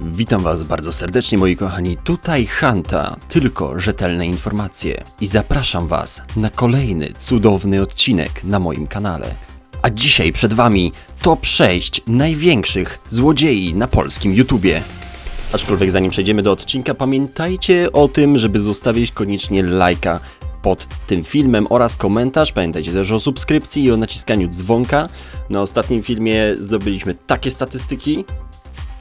Witam Was bardzo serdecznie, moi kochani. Tutaj Hanta, tylko rzetelne informacje. I zapraszam Was na kolejny cudowny odcinek na moim kanale. A dzisiaj przed Wami top 6 największych złodziei na polskim YouTubie. Aczkolwiek zanim przejdziemy do odcinka, pamiętajcie o tym, żeby zostawić koniecznie lajka pod tym filmem oraz komentarz. Pamiętajcie też o subskrypcji i o naciskaniu dzwonka. Na ostatnim filmie zdobyliśmy takie statystyki,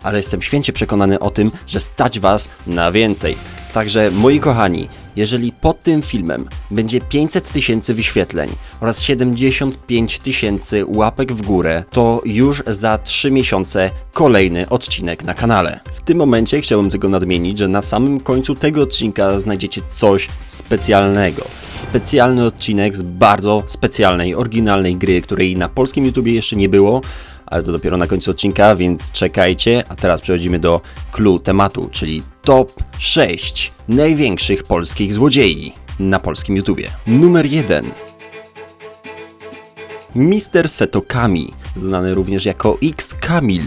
ale jestem święcie przekonany o tym, że stać Was na więcej. Także moi kochani, jeżeli pod tym filmem będzie 500 tysięcy wyświetleń oraz 75 tysięcy łapek w górę, to już za 3 miesiące kolejny odcinek na kanale. W tym momencie chciałbym tylko nadmienić, że na samym końcu tego odcinka znajdziecie coś specjalnego. Specjalny odcinek z bardzo specjalnej, oryginalnej gry, której na polskim YouTubie jeszcze nie było ale to dopiero na końcu odcinka, więc czekajcie. A teraz przechodzimy do clue tematu, czyli top 6 największych polskich złodziei na polskim YouTubie. Numer 1. Mister Setokami, znany również jako X Kamil.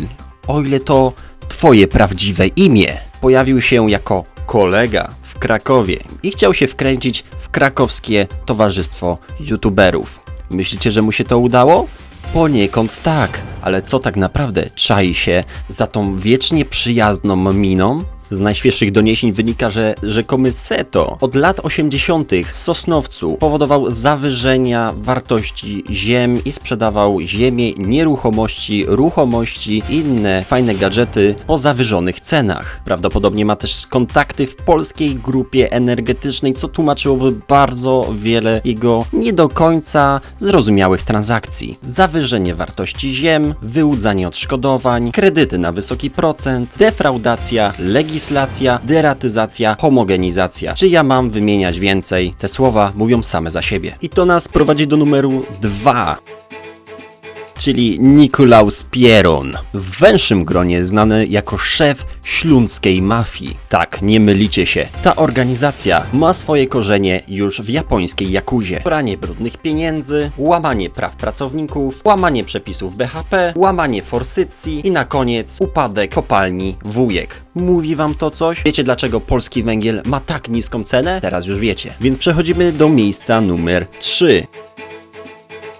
O ile to twoje prawdziwe imię. Pojawił się jako kolega w Krakowie i chciał się wkręcić w krakowskie towarzystwo youtuberów. Myślicie, że mu się to udało? Poniekąd tak, ale co tak naprawdę czai się za tą wiecznie przyjazną miną? Z najświeższych doniesień wynika, że rzekomy Seto od lat 80. w Sosnowcu powodował zawyżenia wartości ziem i sprzedawał ziemię, nieruchomości, ruchomości i inne fajne gadżety po zawyżonych cenach. Prawdopodobnie ma też kontakty w polskiej grupie energetycznej, co tłumaczyłoby bardzo wiele jego nie do końca zrozumiałych transakcji. Zawyżenie wartości ziem, wyłudzanie odszkodowań, kredyty na wysoki procent, defraudacja, legislacja, legislacja, deratyzacja, homogenizacja. Czy ja mam wymieniać więcej? Te słowa mówią same za siebie. I to nas prowadzi do numeru 2 czyli Nikolaus Pieron. W węższym gronie znany jako szef śląskiej mafii. Tak, nie mylicie się. Ta organizacja ma swoje korzenie już w japońskiej jakuzie. Pranie brudnych pieniędzy, łamanie praw pracowników, łamanie przepisów BHP, łamanie forsycji i na koniec upadek kopalni Wujek. Mówi wam to coś? Wiecie dlaczego polski węgiel ma tak niską cenę? Teraz już wiecie. Więc przechodzimy do miejsca numer 3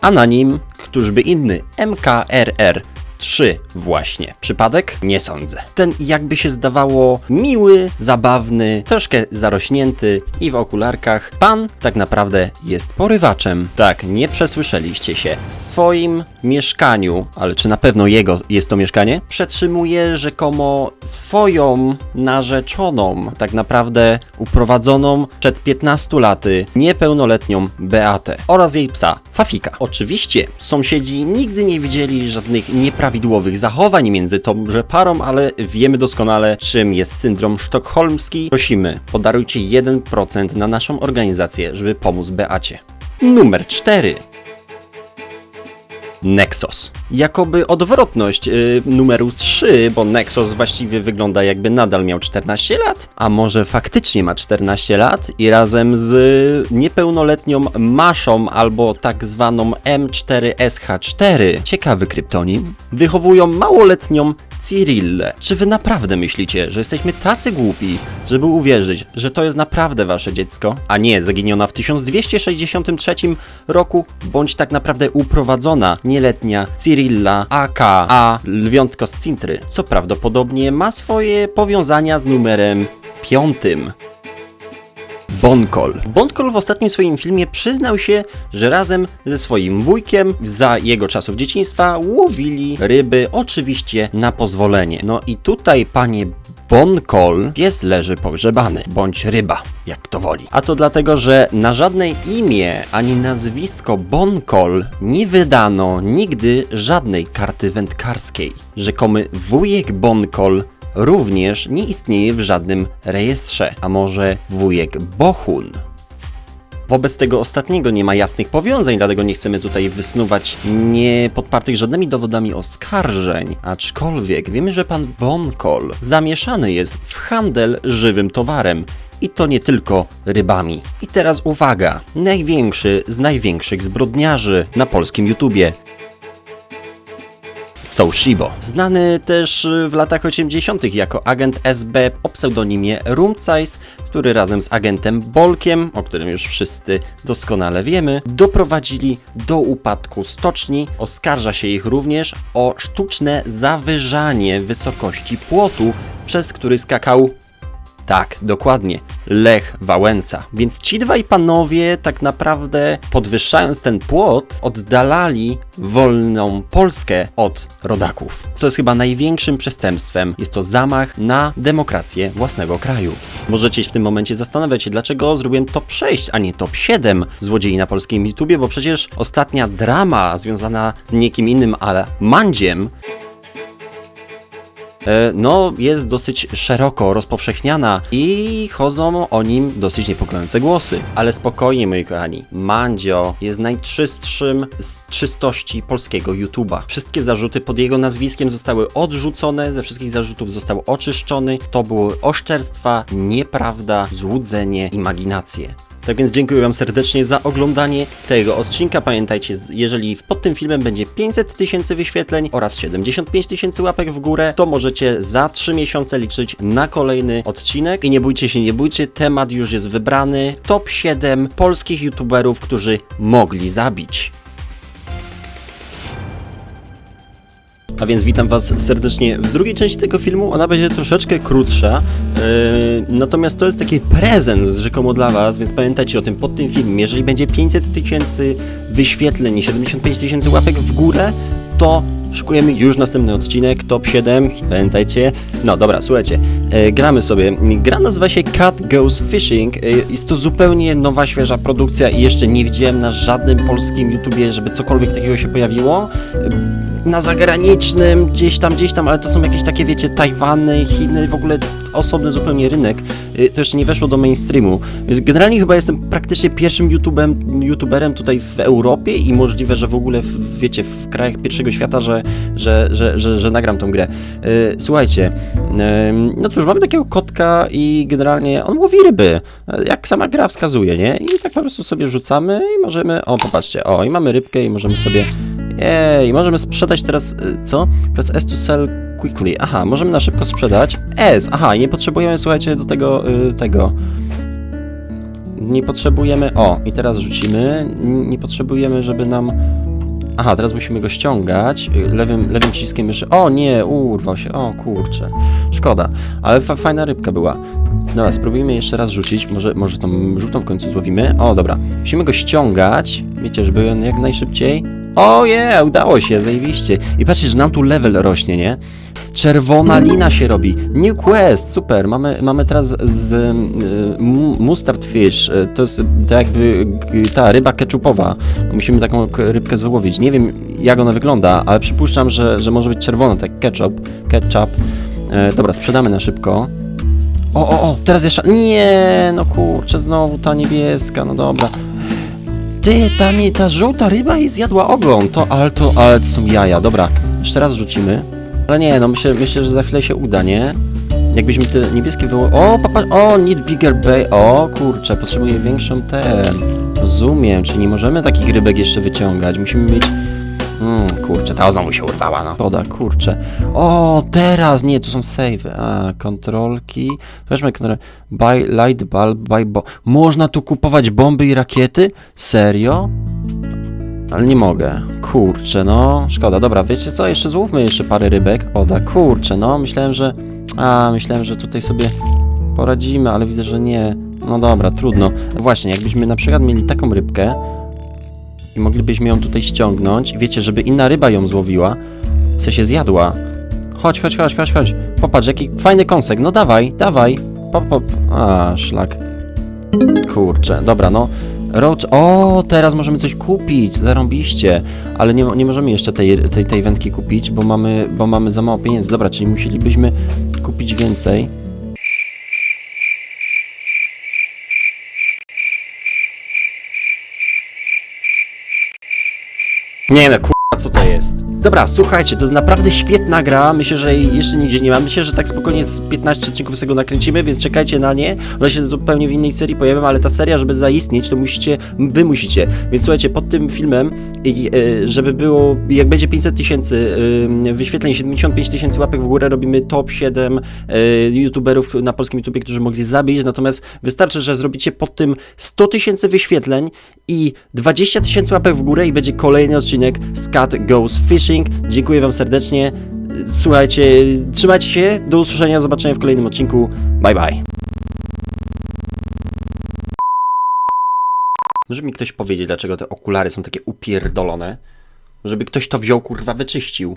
a na nim któżby inny MKRR 3 właśnie. Przypadek? Nie sądzę. Ten jakby się zdawało miły, zabawny, troszkę zarośnięty i w okularkach. Pan tak naprawdę jest porywaczem. Tak, nie przesłyszeliście się. W swoim mieszkaniu, ale czy na pewno jego jest to mieszkanie? Przetrzymuje rzekomo swoją narzeczoną, tak naprawdę uprowadzoną przed 15 laty niepełnoletnią Beatę oraz jej psa Fafika. Oczywiście sąsiedzi nigdy nie widzieli żadnych nieprawidłowości prawidłowych zachowań między tąże parą, ale wiemy doskonale, czym jest syndrom sztokholmski. Prosimy, podarujcie 1% na naszą organizację, żeby pomóc Beacie. Numer 4. Nexus. Jakoby odwrotność yy, numeru 3, bo Nexus właściwie wygląda jakby nadal miał 14 lat, a może faktycznie ma 14 lat i razem z niepełnoletnią Maszą albo tak zwaną M4SH4, ciekawy kryptonim, wychowują małoletnią Cyrillę. Czy wy naprawdę myślicie, że jesteśmy tacy głupi, żeby uwierzyć, że to jest naprawdę wasze dziecko, a nie zaginiona w 1263 roku, bądź tak naprawdę uprowadzona nieletnia Cyrilla aka Lwiątko z Cintry, co prawdopodobnie ma swoje powiązania z numerem piątym. Bonkol. Bonkol w ostatnim swoim filmie przyznał się, że razem ze swoim wujkiem za jego czasów dzieciństwa łowili ryby, oczywiście na pozwolenie. No i tutaj, panie Bonkol, pies leży pogrzebany, bądź ryba, jak to woli. A to dlatego, że na żadne imię ani nazwisko Bonkol nie wydano nigdy żadnej karty wędkarskiej. Rzekomy wujek Bonkol również nie istnieje w żadnym rejestrze, a może wujek Bohun. Wobec tego ostatniego nie ma jasnych powiązań, dlatego nie chcemy tutaj wysnuwać nie podpartych żadnymi dowodami oskarżeń. Aczkolwiek wiemy, że pan Bonkol zamieszany jest w handel żywym towarem. I to nie tylko rybami. I teraz uwaga, największy z największych zbrodniarzy na polskim YouTubie. Soushibo. Znany też y, w latach 80. jako agent SB o pseudonimie Rumcajs, który razem z agentem Bolkiem, o którym już wszyscy doskonale wiemy, doprowadzili do upadku stoczni. Oskarża się ich również o sztuczne zawyżanie wysokości płotu, przez który skakał tak, dokładnie. Lech Wałęsa. Więc ci dwaj panowie tak naprawdę podwyższając ten płot, oddalali wolną Polskę od rodaków. Co jest chyba największym przestępstwem. Jest to zamach na demokrację własnego kraju. Możecie się w tym momencie zastanawiać się, dlaczego zrobiłem top 6, a nie top 7 złodziei na polskim YouTubie, bo przecież ostatnia drama związana z niekim innym, ale Mandziem no, jest dosyć szeroko rozpowszechniana i chodzą o nim dosyć niepokojące głosy. Ale spokojnie, moi kochani, Mandzio jest najczystszym z czystości polskiego YouTube'a. Wszystkie zarzuty pod jego nazwiskiem zostały odrzucone, ze wszystkich zarzutów został oczyszczony. To były oszczerstwa, nieprawda, złudzenie, imaginacje. Tak więc dziękuję Wam serdecznie za oglądanie tego odcinka. Pamiętajcie, jeżeli pod tym filmem będzie 500 tysięcy wyświetleń oraz 75 tysięcy łapek w górę, to możecie za 3 miesiące liczyć na kolejny odcinek. I nie bójcie się, nie bójcie, temat już jest wybrany. Top 7 polskich youtuberów, którzy mogli zabić. A więc witam Was serdecznie w drugiej części tego filmu. Ona będzie troszeczkę krótsza, yy, natomiast to jest taki prezent rzekomo dla Was, więc pamiętajcie o tym pod tym filmem. Jeżeli będzie 500 tysięcy wyświetleń i 75 tysięcy łapek w górę, to szykujemy już następny odcinek, top 7, pamiętajcie. No dobra, słuchajcie, e, gramy sobie. Gra nazywa się Cat Goes Fishing. E, jest to zupełnie nowa, świeża produkcja i jeszcze nie widziałem na żadnym polskim YouTubie, żeby cokolwiek takiego się pojawiło. E, na zagranicznym, gdzieś tam, gdzieś tam, ale to są jakieś takie, wiecie, Tajwany, Chiny, w ogóle osobny zupełnie rynek. Y, To jeszcze nie weszło do mainstreamu. Więc generalnie chyba jestem praktycznie pierwszym YouTubem, YouTuberem tutaj w Europie i możliwe, że w ogóle, w, wiecie, w krajach pierwszego świata, że, że, że, że, że nagram tą grę. Y, Słuchajcie, no cóż, mamy takiego kotka i generalnie on łowi ryby, jak sama gra wskazuje, nie? I tak po prostu sobie rzucamy i możemy, o popatrzcie, o i mamy rybkę i możemy sobie Ej, możemy sprzedać teraz, y, co? Press S to sell quickly. Aha, możemy na szybko sprzedać. S, aha, nie potrzebujemy, słuchajcie, do tego, y, tego. Nie potrzebujemy, o, i teraz rzucimy. Nie potrzebujemy, żeby nam... Aha, teraz musimy go ściągać y, lewym, lewym przyciskiem myszy. O nie, urwał się, o kurczę. Szkoda, ale fa fajna rybka była. Dobra, spróbujmy jeszcze raz rzucić. Może, może tą żółtą w końcu złowimy. O, dobra. Musimy go ściągać. Wiecie, żeby on jak najszybciej. O je, udało się, zajebiście. I patrzcie, że nam tu level rośnie, nie? Czerwona lina się robi. New quest, super. Mamy, mamy teraz z y, mu- mustard fish. Y, To jest tak jakby ta ryba keczupowa. Musimy taką rybkę złowić. Nie wiem jak ona wygląda, ale przypuszczam, że, że może być czerwona, tak ketchup. Ketchup. E, dobra, sprzedamy na szybko. O, o, o, teraz jeszcze. Nie, no kurczę, znowu ta niebieska, no dobra. Ty, ta, nie, ta żółta ryba i zjadła ogon, to, ale to, ale są jaja, dobra. Jeszcze raz rzucimy. Ale nie, no myślę, myślę, że za chwilę się uda, nie? Jakbyśmy te niebieskie wyło... O, papa, o, need bigger bay, o, kurczę, potrzebuję większą ten. Rozumiem, czyli nie możemy takich rybek jeszcze wyciągać, musimy mieć... Mm, kurczę, ta znowu się urwała, no. Szkoda, kurczę. O, teraz, nie, tu są save. A, kontrolki. Weźmy kontrolę. Buy light bulb, buy bo... Można tu kupować bomby i rakiety? Serio? Ale nie mogę. Kurczę, no. Szkoda, dobra, wiecie co? Jeszcze złówmy jeszcze parę rybek. Oda, kurczę, no. Myślałem, że... A, myślałem, że tutaj sobie poradzimy, ale widzę, że nie. No dobra, trudno. Właśnie, jakbyśmy na przykład mieli taką rybkę i moglibyśmy ją tutaj ściągnąć i wiecie, żeby inna ryba ją złowiła, w sensie zjadła. Chodź, chodź, chodź, chodź, chodź. Popatrz, jaki fajny kąsek. No dawaj, dawaj. Pop, pop. A, szlak. Kurczę, dobra, no. Roach, o, teraz możemy coś kupić, zarąbiście, ale nie, nie możemy jeszcze tej, tej, tej wędki kupić, bo mamy, bo mamy za mało pieniędzy. Dobra, czyli musielibyśmy kupić więcej. Nie no, kurwa, co to jest? Dobra, słuchajcie, to jest naprawdę świetna gra. Myślę, że jej jeszcze nigdzie nie ma. Myślę, że tak spokojnie z 15 odcinków z tego nakręcimy, więc czekajcie na nie. One się zupełnie w innej serii pojawią, ale ta seria, żeby zaistnieć, to musicie, wy musicie. Więc słuchajcie, pod tym filmem, e, żeby było, jak będzie 500 tysięcy e, wyświetleń, 75 tysięcy łapek w górę, robimy top 7 e, youtuberów na polskim YouTubie, którzy mogli zabić. Natomiast wystarczy, że zrobicie pod tym 100 tysięcy wyświetleń i 20 tysięcy łapek w górę i będzie kolejny odcinek z Cat Goes Fishing. Dziękuję Wam serdecznie. Słuchajcie, trzymajcie się, do usłyszenia, zobaczenia w kolejnym odcinku. Bye bye. Może mi ktoś powiedzieć, dlaczego te okulary są takie upierdolone? Żeby ktoś to wziął, kurwa, wyczyścił.